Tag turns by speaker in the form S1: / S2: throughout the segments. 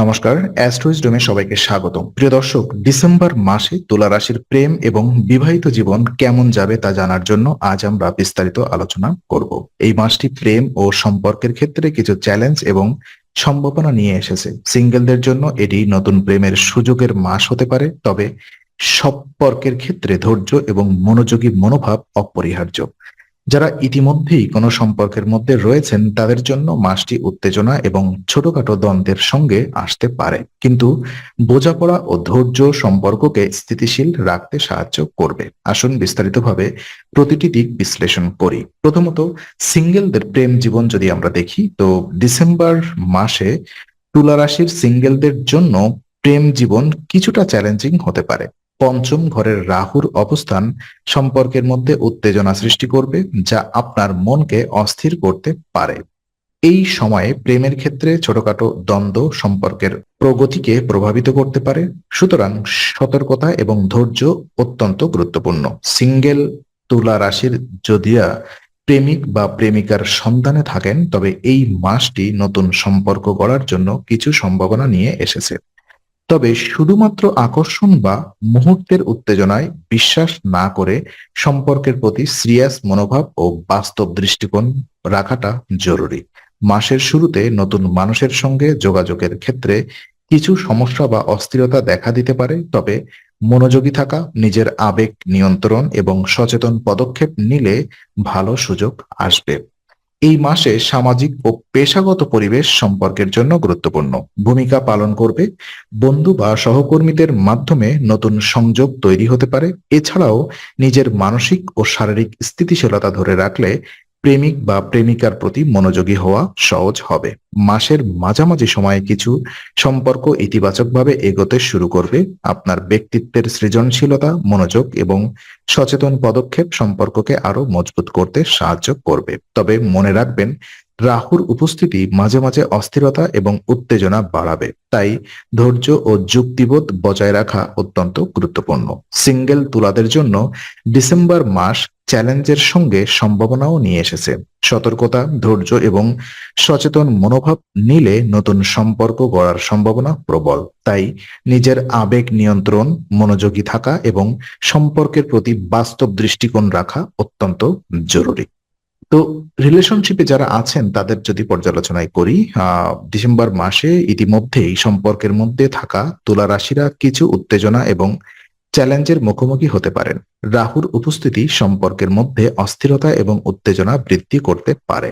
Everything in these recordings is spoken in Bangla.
S1: নমস্কার অ্যাস্ট্রোইজডমে সবাইকে স্বাগতম। প্রিয় দর্শক, ডিসেম্বর মাসে তুলা রাশির প্রেম এবং বিবাহিত জীবন কেমন যাবে তা জানার জন্য আজ আমরা বিস্তারিত আলোচনা করব। এই মাসটি প্রেম ও সম্পর্কের ক্ষেত্রে কিছু চ্যালেঞ্জ এবং সম্ভাবনা নিয়ে এসেছে। সিঙ্গেলদের জন্য এটি নতুন প্রেমের সুযোগের মাস হতে পারে, তবে সম্পর্কের ক্ষেত্রে ধৈর্য এবং মনোযোগী মনোভাব অপরিহার্য। যারা ইতিমধ্যেই কোনো সম্পর্কের মধ্যে রয়েছেন, তাদের জন্য মাসটি উত্তেজনা এবং ছোটখাটো দ্বন্দ্বের সঙ্গে আসতে পারে। কিন্তু বোঝাপড়া ও ধৈর্য সম্পর্ককে স্থিতিশীল রাখতে সাহায্য করবে। আসুন বিস্তারিতভাবে প্রতিটি দিক বিশ্লেষণ করি। প্রথমত, সিঙ্গেলদের প্রেম জীবন যদি আমরা দেখি, তো ডিসেম্বর মাসে তুলা রাশির সিঙ্গেলদের জন্য প্রেম জীবন কিছুটা চ্যালেঞ্জিং হতে পারে। পঞ্চম ঘরের রাহুর অবস্থান সম্পর্কের মধ্যে উত্তেজনা সৃষ্টি করবে, যা আপনার মনকে অস্থির করতে পারে। এই সময়ে প্রেমের ক্ষেত্রে ছোটখাটো দ্বন্দ্ব সম্পর্কের প্রগতিকে প্রভাবিত করতে পারে। সুতরাং সতর্কতা এবং ধৈর্য অত্যন্ত গুরুত্বপূর্ণ। সিঙ্গেল তুলা রাশির যদিয়া প্রেমিক বা প্রেমিকার সন্ধানে থাকেন, তবে এই মাসটি নতুন সম্পর্ক গড়ার জন্য কিছু সম্ভাবনা নিয়ে এসেছে। তবে শুধুমাত্র আকর্ষণ বা মুহূর্তের উত্তেজনায় বিশ্বাস না করে সম্পর্কের প্রতি সিরিয়াস মনোভাব ও বাস্তব দৃষ্টিকোণ রাখাটা জরুরি। মাসের শুরুতে নতুন মানুষের সঙ্গে যোগাযোগের ক্ষেত্রে কিছু সমস্যা বা অস্থিরতা দেখা দিতে পারে, তবে মনোযোগী থাকা, নিজের আবেগ নিয়ন্ত্রণ এবং সচেতন পদক্ষেপ নিলে ভালো সুযোগ আসবে। এই মাসে সামাজিক ও পেশাগত পরিবেশ সম্পর্কের জন্য গুরুত্বপূর্ণ। ভূমিকা পালন করবে বন্ধু বা সহকর্মীদের মাধ্যমে নতুন সংযোগ তৈরি হতে পারে। এছাড়াও নিজের মানসিক ও শারীরিক স্থিতিশীলতা ধরে রাখলে প্রেমিক বা প্রেমিকার প্রতি মনোযোগী হওয়া সহজ হবে। মাসের মাঝামাঝি সময়ে কিছু সম্পর্ক ইতিবাচকভাবে এগোতে শুরু করবে। আপনার ব্যক্তিত্বের সৃজনশীলতা, মনোযোগ এবং সচেতন পদক্ষেপ সম্পর্ককে আরও মজবুত করতে সাহায্য করবে। তবে মনে রাখবেন রাহুর উপস্থিতি মাঝে মাঝে অস্থিরতা এবং উত্তেজনা বাড়াবে। তাই ধৈর্য ও যুক্তিবোধ বজায় রাখা অত্যন্ত গুরুত্বপূর্ণ। সিঙ্গেল তুলাদের জন্য ডিসেম্বর মাস চ্যালেঞ্জের সঙ্গে সম্ভাবনাও নিয়ে এসেছে। সতর্কতা, ধৈর্য এবং সচেতন মনোভাব নিলে নতুন সম্পর্ক গড়ার সম্ভাবনা প্রবল। তাই নিজের আবেগ নিয়ন্ত্রণ, মনোযোগী থাকা এবং সম্পর্কের প্রতি বাস্তব দৃষ্টিকোণ রাখা অত্যন্ত জরুরি। তো রিলেশনশিপে যারা আছেন, তাদের যদি পর্যালোচনায় করি ডিসেম্বর মাসে ইতিমধ্যেই সম্পর্কের মধ্যে থাকা তুলা রাশিরা কিছু উত্তেজনা এবং চ্যালেঞ্জের মুখোমুখি হতে পারেন। রাহুর উপস্থিতি সম্পর্কের মধ্যে অস্থিরতা এবং উত্তেজনা বৃদ্ধি করতে পারে।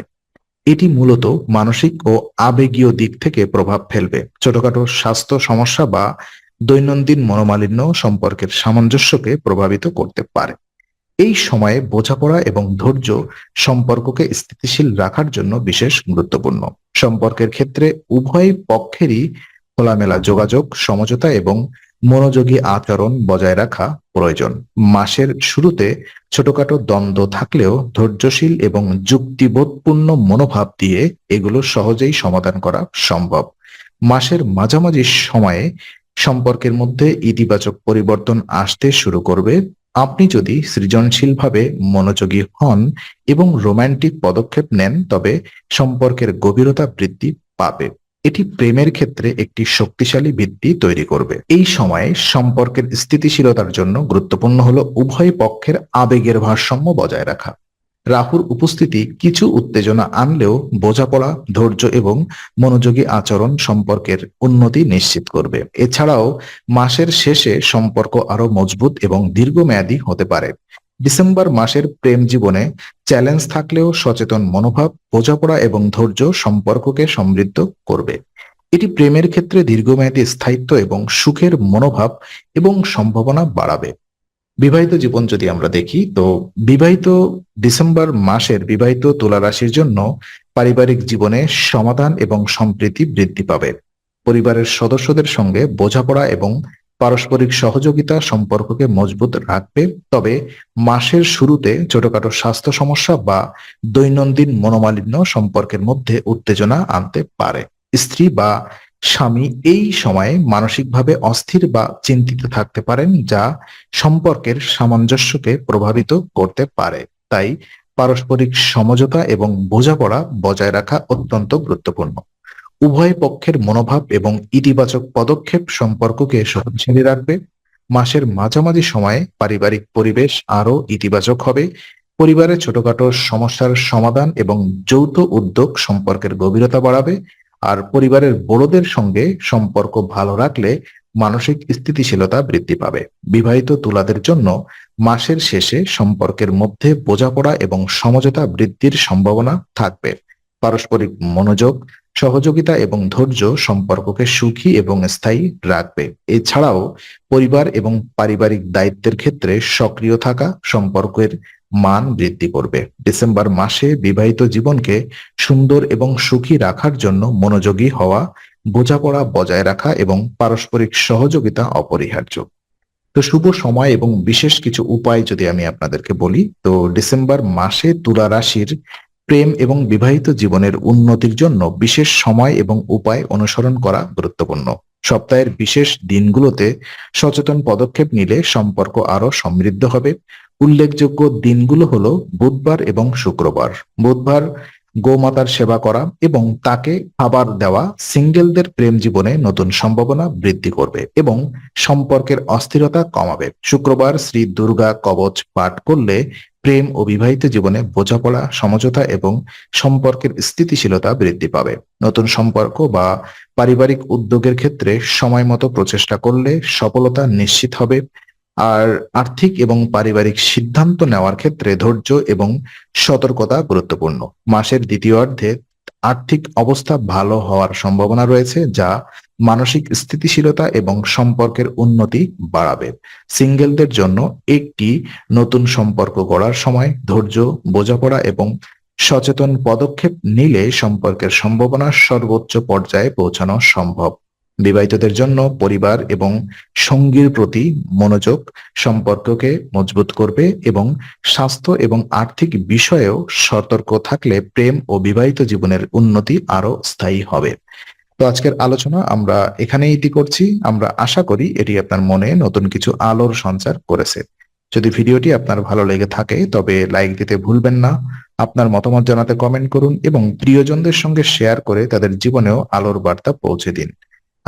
S1: এটি মূলত মানসিক ও আবেগীয় দিক থেকে প্রভাব ফেলবে। ছোটখাটো স্বাস্থ্য সমস্যা বা দৈনন্দিন মনোমালিন্য সম্পর্কের সামঞ্জস্যকে প্রভাবিত করতে পারে। এই সময়ে বোঝাপড়া এবং ধৈর্য সম্পর্ককে স্থিতিশীল রাখার জন্য বিশেষ গুরুত্বপূর্ণ। সম্পর্কের ক্ষেত্রে উভয় পক্ষেরই খোলামেলা যোগাযোগ, সমঝোতা এবং মনোযোগী আচরণ বজায় রাখা প্রয়োজন। মাসের শুরুতে ছোটখাটো দ্বন্দ্ব থাকলেও ধৈর্যশীল এবং যুক্তিবোধপূর্ণ মনোভাব দিয়ে এগুলো সহজেই সমাধান করা সম্ভব। মাসের মাঝামাঝি সময়ে সম্পর্কের মধ্যে ইতিবাচক পরিবর্তন আসতে শুরু করবে আপনি যদি সৃজনশীলভাবে মনোযোগী হন এবং রোম্যান্টিক পদক্ষেপ নেন, তবে সম্পর্কের গভীরতা বৃদ্ধি পাবে। এটি প্রেমের ক্ষেত্রে একটি শক্তিশালী ভিত্তি তৈরি করবে। এই সময়ে সম্পর্কের স্থিতিশীলতার জন্য গুরুত্বপূর্ণ হলো উভয় পক্ষের আবেগের ভারসাম্য বজায় রাখা। রাহুর উপস্থিতি কিছু উত্তেজনা আনলেও বোঝাপড়া, ধৈর্য এবং মনোযোগী আচরণ সম্পর্কের উন্নতি নিশ্চিত করবে। এছাড়াও মাসের শেষে সম্পর্ক আরও মজবুত এবং দীর্ঘমেয়াদী হতে পারে। ডিসেম্বর মাসের প্রেম জীবনে চ্যালেঞ্জ থাকলেও সচেতন মনোভাব, বোঝাপড়া এবং ধৈর্য সম্পর্ককে সমৃদ্ধ করবে। এটি প্রেমের ক্ষেত্রে দীর্ঘমেয়াদী স্থায়িত্ব এবং সুখের মনোভাব এবং সম্ভাবনা বাড়াবে। বিবাহিত জীবন যদি আমরা দেখি, তো বিবাহিত ডিসেম্বর মাসের বিবাহিত তুলা রাশির জন্য পারিবারিক জীবনে সমাধান এবং সম্প্রীতি বৃদ্ধি পাবে। পরিবারের সদস্যদের সঙ্গে বোঝাপড়া এবং পারস্পরিক সহযোগিতা সম্পর্ককে মজবুত রাখবে। তবে মাসের শুরুতে ছোটখাটো স্বাস্থ্য সমস্যা বা দৈনন্দিন মনোমালিন্য সম্পর্কের মধ্যে উত্তেজনা আনতে পারে। স্ত্রী বা স্বামী এই সময়ে মানসিকভাবে অস্থির বা চিন্তিত থাকতে পারেন, যা সম্পর্কের সামঞ্জস্যকে প্রভাবিত করতে পারে। তাই পারস্পরিক সমঝোতা এবং বোঝাপড়া বজায় রাখা অত্যন্ত গুরুত্বপূর্ণ। উভয় পক্ষের মনোভাব এবং ইতিবাচক পদক্ষেপ সম্পর্ককে শক্তিশালী রাখবে। মাসের মাঝামাঝি সময়ে পারিবারিক পরিবেশ আরও ইতিবাচক হবে। পরিবারের ছোটখাটো সমস্যার সমাধান এবং যৌথ উদ্যোগ সম্পর্কের গভীরতা বাড়াবে। আর পরিবারের বড়দের সঙ্গে সম্পর্ক ভালো রাখলে মানসিক স্থিতিশীলতা বৃদ্ধি পাবে। বিবাহিত তুলাদের জন্য মাসের শেষে সম্পর্কের মধ্যে বোঝাপড়া এবং সমঝোতা বৃদ্ধির সম্ভাবনা থাকবে। পারস্পরিক মনোযোগ সহযোগিতা এবং ধৈর্য সম্পর্ককে সুখী এবং স্থায়ী রাখবে। এছাড়াও, পরিবার এবং পারিবারিক দায়িত্বের ক্ষেত্রে সক্রিয় থাকা সম্পর্কের মান বৃদ্ধি করবে। ডিসেম্বর মাসে বিবাহিত জীবনকে সুন্দর এবং সুখী রাখার জন্য মনোযোগী হওয়া, বোঝাপড়া বজায় রাখা এবং পারস্পরিক সহযোগিতা অপরিহার্য। তো শুভ সময় এবং বিশেষ কিছু উপায় যদি আমি আপনাদেরকে বলি, তো ডিসেম্বর মাসে তুলা রাশির প্রেম এবং বিবাহিত জীবনের উন্নতির জন্য বিশেষ সময় এবং উপায় অনুসরণ করা গুরুত্বপূর্ণ। সপ্তাহের বিশেষ দিনগুলোতে সচেতন পদক্ষেপ নিলে সম্পর্ক আরও সমৃদ্ধ হবে। উল্লেখযোগ্য দিনগুলো হলো বুধবার এবং শুক্রবার। বুধবার গোমাতার সেবা করা এবং তাকে খাবার দেওয়া সিঙ্গেলদের প্রেম জীবনে নতুন সম্ভাবনা বৃদ্ধি করবে এবং সম্পর্কের অস্থিরতা কমাবে। শুক্রবার শ্রী দুর্গা কবচ পাঠ করলে প্রেম ও বিবাহিত জীবনে বোঝাপড়া, সমঝোতা এবং সম্পর্কের স্থিতিশীলতা বৃদ্ধি পাবে। নতুন সম্পর্ক বা পারিবারিক উদ্যোগের ক্ষেত্রে সময় মতো প্রচেষ্টা করলে সফলতা নিশ্চিত হবে। আর আর্থিক এবং পারিবারিক সিদ্ধান্ত নেওয়ার ক্ষেত্রে ধৈর্য এবং সতর্কতা গুরুত্বপূর্ণ। মাসের দ্বিতীয়ার্ধে আর্থিক অবস্থা ভালো হওয়ার সম্ভাবনা রয়েছে, যা মানসিক স্থিতিশীলতা এবং সম্পর্কের উন্নতি বাড়াবে। সিঙ্গেলদের জন্য একটি নতুন সম্পর্ক গড়ার সময় ধৈর্য, বোঝাপড়া এবং সচেতন পদক্ষেপ নিলে সম্পর্কের সম্ভাবনা সর্বোচ্চ পর্যায়ে পৌঁছানো সম্ভব। বিবাহিতদের জন্য পরিবার এবং সঙ্গীর প্রতি মনোযোগ সম্পর্ককে মজবুত করবে এবং স্বাস্থ্য এবং আর্থিক বিষয়েও সতর্ক থাকলে প্রেম ও বিবাহিত জীবনের উন্নতি আরও স্থায়ী হবে। তো আজকের আলোচনা আমরা এখানেই ইতি করছি। আমরা আশা করি এটি আপনার মনে নতুন কিছু আলোর সঞ্চার করেছে। যদি ভিডিওটি আপনার ভালো লেগে থাকে, তবে লাইক দিতে ভুলবেন না। আপনার মতামত জানাতে কমেন্ট করুন এবং প্রিয়জনদের সঙ্গে শেয়ার করে তাদের জীবনেও আলোর বার্তা পৌঁছে দিন।